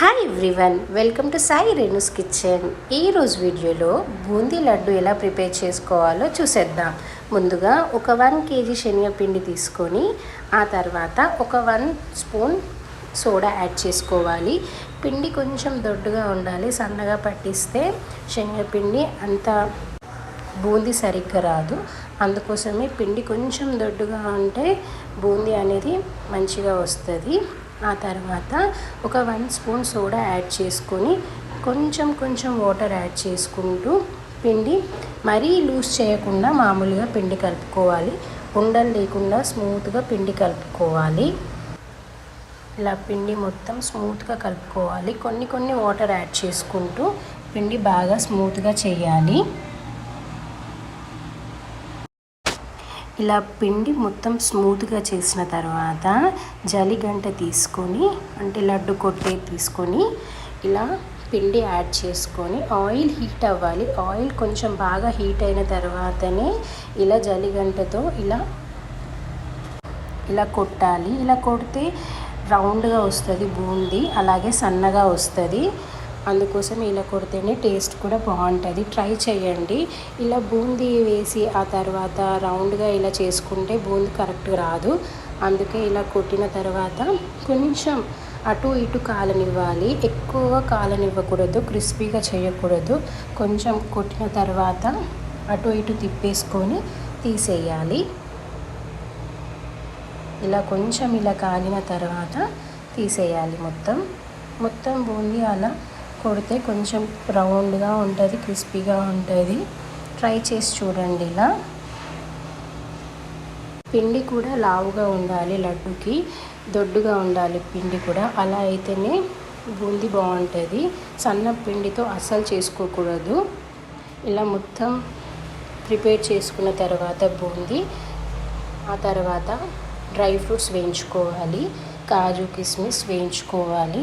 Hi everyone welcome to Sai Renu's kitchen ఈరోజు వీడియోలో బూందీ లడ్డు ఎలా ప్రిపేర్ చేసుకోవాలో చూసేద్దాం. ముందుగా ఒక వన్ కేజీ శనగపిండి తీసుకొని ఆ తర్వాత ఒక వన్ స్పూన్ సోడా యాడ్ చేసుకోవాలి. పిండి కొంచెం దొడ్డుగా ఉండాలి సన్నగా పట్టిస్తే శనగపిండి అంత బూందీ సరిగ్గా రాదు. అందుకోసమే పిండి కొంచెం దొడ్డుగా ఉంటే బూందీ అనేది మంచిగా వస్తుంది. ఆ తర్వాత ఒక వన్ స్పూన్ సోడా యాడ్ చేసుకొని కొంచెం కొంచెం వాటర్ యాడ్ చేసుకుంటూ పిండి మరీ లూజ్ చేయకుండా మామూలుగా పిండి కలుపుకోవాలి. ఉండలు లేకుండా స్మూత్గా పిండి కలుపుకోవాలి. ఇలా పిండి మొత్తం స్మూత్గా కలుపుకోవాలి. కొన్ని కొన్ని వాటర్ యాడ్ చేసుకుంటూ పిండి బాగా స్మూత్గా చేయాలి. ఇలా పిండి మొత్తం స్మూత్గా చేసిన తర్వాత జలిగంట తీసుకొని అంటే లడ్డు కొట్టే తీసుకొని ఇలా పిండి యాడ్ చేసుకొని ఆయిల్ హీట్ అవ్వాలి. ఆయిల్ కొంచెం బాగా హీట్ అయిన తర్వాతనే ఇలా జలిగంటతో ఇలా ఇలా కొట్టాలి. ఇలా కొడితే రౌండ్గా వస్తుంది బూందీ అలాగే సన్నగా వస్తుంది. అందుకోసం ఇలా కొడితేనే టేస్ట్ కూడా బాగుంటుంది. ట్రై చేయండి. ఇలా బూందీ వేసి ఆ తర్వాత రౌండ్గా ఇలా చేసుకుంటే బూందీ కరెక్ట్ రాదు. అందుకే ఇలా కొట్టిన తర్వాత కొంచెం అటు ఇటు కాలనివ్వాలి. ఎక్కువగా కాలనివ్వకూడదు క్రిస్పీగా చేయకూడదు. కొంచెం కొట్టిన తర్వాత అటు ఇటు తిప్పేసుకొని తీసేయాలి. ఇలా కొంచెం ఇలా కాలిన తర్వాత తీసేయాలి మొత్తం. మొత్తం బూందీ అలా కొడితే కొంచెం రౌండ్గా ఉంటుంది క్రిస్పీగా ఉంటుంది. ట్రై చేసి చూడండి ఇలా. పిండి కూడా లావుగా ఉండాలి లడ్డుకి దొడ్డుగా ఉండాలి పిండి కూడా. అలా అయితేనే బూందీ బాగుంటుంది. సన్న పిండితో అస్సలు చేసుకోకూడదు. ఇలా మొత్తం ప్రిపేర్ చేసుకున్న తర్వాత బూందీ ఆ తర్వాత డ్రై ఫ్రూట్స్ వేయించుకోవాలి కాజు కిస్మిస్ వేయించుకోవాలి.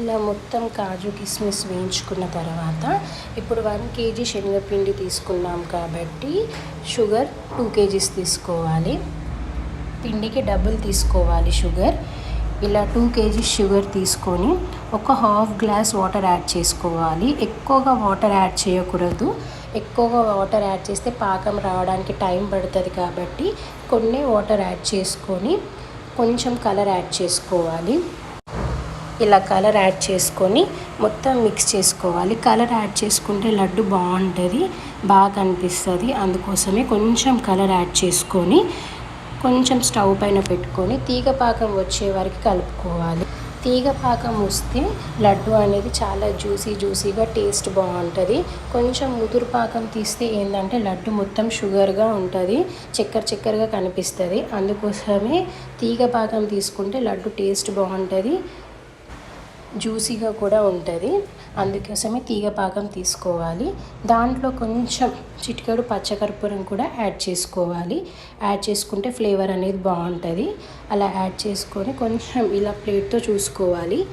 ఇలా మొత్తం కాజు కిస్మిస్ వేయించుకున్న తర్వాత ఇప్పుడు వన్ కేజీ శనగపిండి తీసుకున్నాం కాబట్టి షుగర్ టూ కేజీస్ తీసుకోవాలి. పిండికి డబుల్ తీసుకోవాలి షుగర్. ఇలా టూ కేజీస్ షుగర్ తీసుకొని ఒక హాఫ్ గ్లాస్ వాటర్ యాడ్ చేసుకోవాలి. ఎక్కువగా వాటర్ యాడ్ చేయకూడదు. ఎక్కువగా వాటర్ యాడ్ చేస్తే పాకం రావడానికి టైం పడుతుంది కాబట్టి కొన్ని వాటర్ యాడ్ చేసుకొని కొంచెం కలర్ యాడ్ చేసుకోవాలి. ఇలా కలర్ యాడ్ చేసుకొని మొత్తం మిక్స్ చేసుకోవాలి. కలర్ యాడ్ చేసుకుంటే లడ్డు బాగుంటుంది బాగా అనిపిస్తుంది. అందుకోసమే కొంచెం కలర్ యాడ్ చేసుకొని కొంచెం స్టవ్ పైన పెట్టుకొని తీగ పాకం వచ్చే వరకు కలుపుకోవాలి. తీగ పాకం వస్తే లడ్డు అనేది చాలా జ్యూసీ జ్యూసీగా టేస్ట్ బాగుంటుంది. కొంచెం ముదురు పాకం తీస్తే ఏంటంటే లడ్డు మొత్తం షుగర్గా ఉంటుంది చక్కెర చక్కెరగా కనిపిస్తుంది. అందుకోసమే తీగ పాకం తీసుకుంటే లడ్డు టేస్ట్ బాగుంటుంది. జ్యూసీగా కూడా ఉంటుంది. అందుకోసమే తీగ పాకం తీసుకోవాలి. దాంట్లో కొంచెం చిటికెడు పచ్చకర్పూరం కూడా యాడ్ చేసుకోవాలి. యాడ్ చేసుకుంటే ఫ్లేవర్ అనేది బాగుంటుంది. అలా యాడ్ చేసుకొని కొంచెం ఇలా ప్లేట్తో చూసుకోవాలి.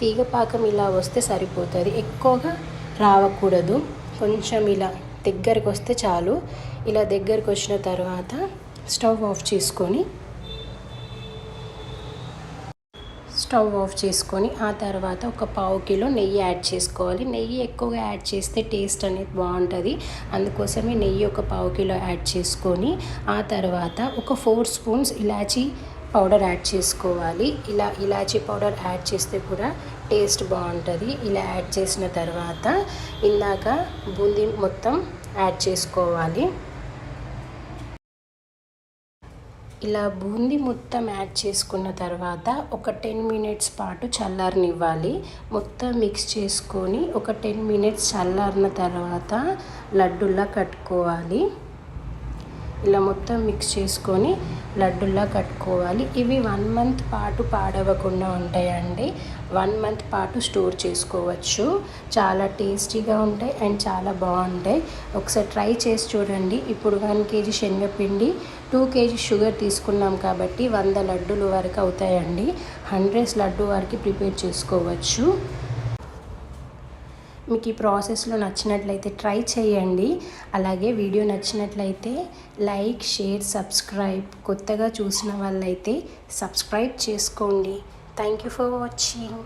తీగ పాకం ఇలా వస్తే సరిపోతుంది. ఎక్కువగా రావకూడదు. కొంచెం ఇలా దగ్గరికి వస్తే చాలు. ఇలా దగ్గరికి వచ్చిన తర్వాత స్టవ్ ఆఫ్ చేసుకొని స్టవ్ ఆఫ్ చేసుకొని ఆ తర్వాత ఒక పావు కిలో నెయ్యి యాడ్ చేసుకోవాలి. నెయ్యి ఎక్కువగా యాడ్ చేస్తే టేస్ట్ అనేది బాగుంటుంది. అందుకోసమే నెయ్యి ఒక పావు కిలో యాడ్ చేసుకొని ఆ తర్వాత ఒక ఫోర్ స్పూన్స్ ఇలాచీ పౌడర్ యాడ్ చేసుకోవాలి. ఇలా ఇలాచీ పౌడర్ యాడ్ చేస్తే కూడా టేస్ట్ బాగుంటుంది. ఇలా యాడ్ చేసిన తర్వాత ఇందాక బూందీ మొత్తం యాడ్ చేసుకోవాలి. ఇలా బూందీ మొత్తం యాడ్ చేసుకున్న తర్వాత ఒక టెన్ మినిట్స్ పాటు చల్లారనివ్వాలి. మొత్తం మిక్స్ చేసుకొని ఒక టెన్ మినిట్స్ చల్లారిన తర్వాత లడ్డులా కట్టుకోవాలి. ఇలా మొత్తం మిక్స్ చేసుకొని లడ్డుల్లా కట్టుకోవాలి. ఇవి వన్ మంత్ పాటు పాడవకుండా ఉంటాయండి. వన్ మంత్ పాటు స్టోర్ చేసుకోవచ్చు. చాలా టేస్టీగా ఉంటాయి అండ్ చాలా బాగుంటాయి. ఒకసారి ట్రై చేసి చూడండి. ఇప్పుడు వన్ కేజీ శనగపిండి టూ కేజీ షుగర్ తీసుకున్నాం కాబట్టి వంద లడ్డూలు వరకు అవుతాయండి. హండ్రెడ్స్ లడ్డు వరకు ప్రిపేర్ చేసుకోవచ్చు. మీకు ఈ ప్రాసెస్లో నచ్చినట్లయితే ట్రై చేయండి. అలాగే వీడియో నచ్చినట్లయితే లైక్ షేర్ సబ్స్క్రైబ్ కొత్తగా చూసిన వాళ్ళైతే సబ్స్క్రైబ్ చేసుకోండి. Thank you for watching.